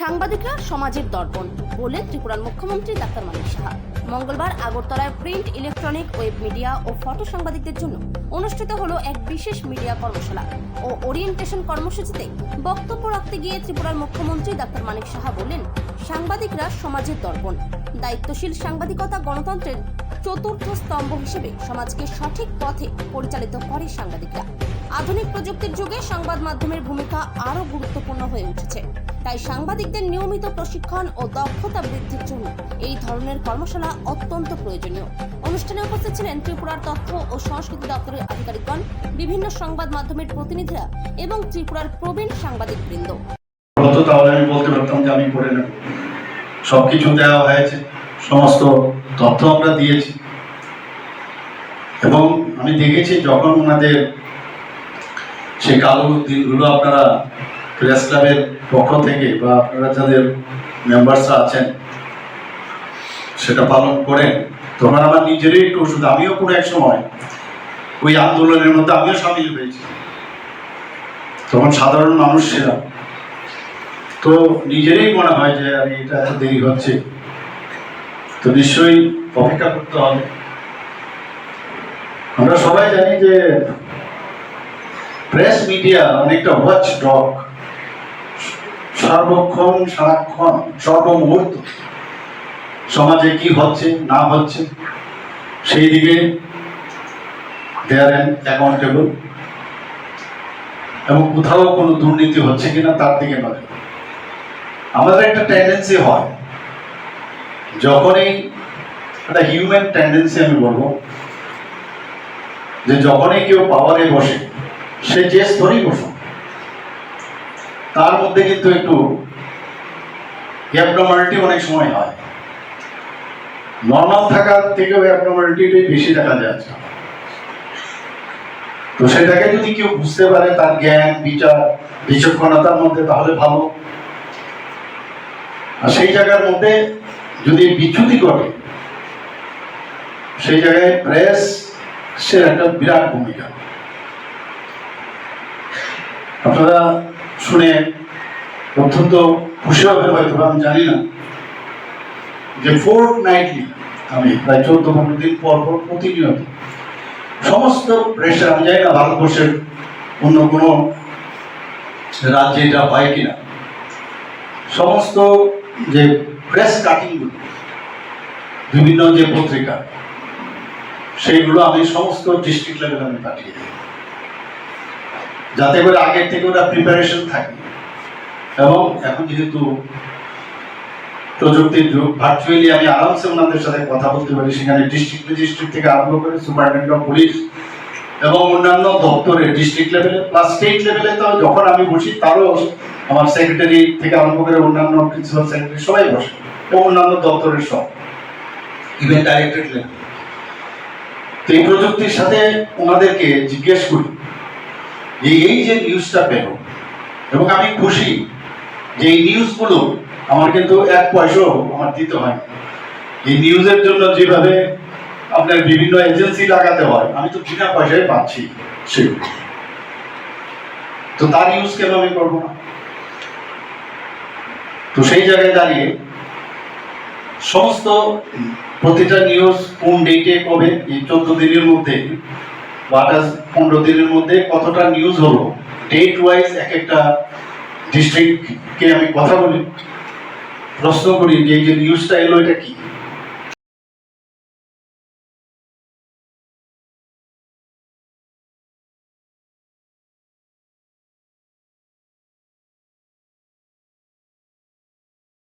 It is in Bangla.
সাংবাদিকরা সমাজের দর্পণ বলে ত্রিপুরার মুখ্যমন্ত্রী ডাক্তার মানিক সাহা। মঙ্গলবার আগরতলায় প্রিন্ট ইলেকট্রনিক ওয়েব মিডিয়া ও ফটো সাংবাদিকদের জন্য অনুষ্ঠিত হলো এক বিশেষ মিডিয়া কর্মশালা ও ওরিয়েন্টেশন কর্মসূচিতে বক্তব্য রাখতে গিয়ে ত্রিপুরার মুখ্যমন্ত্রী ডাক্তার মানিক সাহা বললেন সাংবাদিকরা সমাজের দর্পণ। দায়িত্বশীল সাংবাদিকতা গণতন্ত্রের চতুর্থ স্তম্ভ হিসেবে সমাজকে সঠিক পথে পরিচালিত করে সাংবাদিকরা। আধুনিক প্রযুক্তির যুগে সংবাদ মাধ্যমের ভূমিকা আরও গুরুত্বপূর্ণ হয়ে উঠেছে। তাই সাংবাদিকদের নিয়মিত প্রশিক্ষণ ও দক্ষতা বৃদ্ধির জন্য এই ধরনের কর্মশালা অত্যন্ত প্রয়োজনীয়। অনুষ্ঠানে উপস্থিত ছিলেন ত্রিপুরার তথ্য ও সংস্কৃতি দপ্তরের আধিকারিকগণ, বিভিন্ন সংবাদ মাধ্যমের প্রতিনিধিরা এবং ত্রিপুরার প্রবীণ সাংবাদিকবৃন্দ। আমি বলতে পারতাম যে আমি করে নেব। সব কিছু দেওয়া হয়েছে, সমস্ত তথ্য আমরা দিয়েছি। এবং আমি দেখেছি যখন ওনাদের সেই কালো দিনগুলো আপনারা প্রেস ক্লাবের পক্ষ থেকে বা আপনারা যাদের মেম্বার্সরা আছেন, সেটা পালন করেন, তখন আমার নিজেরই একটু ওষুধ, আমিও কোনো এক সময় ওই আন্দোলনের মধ্যে আমিও সামিল হয়েছি। তখন সাধারণ মানুষ ছিলাম তো নিজেরই মনে হয় যে আমি এটা দেরি হচ্ছে। তো নিশ্চয়ই অপেক্ষা করতে হবে। আমরা সবাই জানি যে প্রেস মিডিয়া অনেকটা ওয়াচ ডগ সর্বক্ষণ সারাক্ষণ, সর্বমুহূর্ত, সমাজে কি হচ্ছে, না হচ্ছে, সেই দিকে দে আর অ্যাকাউন্টেবল এবং কোথাও কোনো দুর্নীতি হচ্ছে কিনা তার দিকে নজর। আমাদের একটা টেন্ডেন্সি হয় যখনই একটা হিউম্যান টেন্ডেন্সি আমি বলব, যে যখনই কেউ পাওয়ারে বসে, সে যে স্তরেই বসুক, তার মধ্যে কিন্তু একটু অ্যাবনর্মালিটি অনেক সময় হয়। নর্মাল থাকার থেকেও অ্যাবনর্মালিটিটাই বেশি দেখা যাচ্ছে তো সেটাকে যদি কেউ বুঝতে পারে, তার জ্ঞান, বিচার, বিচক্ষণতার মধ্যে, তাহলে ভালো। আর সেই জায়গার মধ্যে যদি বিচ্যুতি ঘটে, সেই জায়গায় প্রেস সে একটা বিরাট ভূমিকা। আপনারা শুনে অত্যন্ত খুশি হবে হয়তো আমি জানি না, যে ফোর্ট নাইটলি আমি প্রায় চোদ্দ পনেরো দিন পর পর প্রতিনিয়ত সমস্ত প্রেশার আমি জানি না ভারতবর্ষের অন্য কোনো রাজ্যে এটা হয় কিনা, সমস্ত যে প্রেস কাটিংগুলো বিভিন্ন যে পত্রিকা, সেইগুলো আমি সমস্ত ডিস্ট্রিক্ট লেভেলে আমি পাঠিয়ে দিই। যাতে করে আগের থেকে ওরা প্রিপারেশন থাকে। এবং এখন যেহেতু প্রযুক্তির যুগ ভার্চুয়ালি আমি আরামসে ওনাদের সাথে কথা বলতে পারি, সেখানে ডিস্ট্রিক্ট ম্যাজিস্ট্রেট থেকে আরম্ভ করে সুপারিনটেন্ডেন্ট অফ পুলিশ এবং অন্যান্য দপ্তরে ডিস্ট্রিক্ট লেভেলে প্লাস স্টেট লেভেলে তো যখন আমি বসি তারও আমার সেক্রেটারি থেকে আরম্ভ করে অন্যান্য প্রিন্সিপাল সেক্রেটারি সবাই বসে এবং অন্যান্য দপ্তরের সব ইভেন ডাইরেক্টরেট লেভেল তো এই প্রযুক্তির সাথে ওনাদেরকে জিজ্ঞেস করি যে এই যে নিউজটা পেল এবং আমি খুশি যে এই নিউজগুলো আমার কিন্তু এক পয়সাও আমার দিতে হয়। এই নিউজের জন্য যেভাবে আপনার বিভিন্ন এজেন্সি লাগাতে হয়। আমি তো বিনা পয়সায় পাচ্ছি সেগুলো তো তার ইউজ কেন আমি করব না? তো সেই জায়গায় দাঁড়িয়ে সমস্ত প্রতিটা নিউজ কোন ডেটে কবে, এই চোদ্দ দিনের মধ্যে বা পনেরো দিনের মধ্যে কতটা নিউজ হলো? ডেট ওয়াইজ এক একটা ডিস্ট্রিক্টকে আমি কথা বলি। প্রশ্ন করি যে এই যে নিউজটা এলো এটা কি?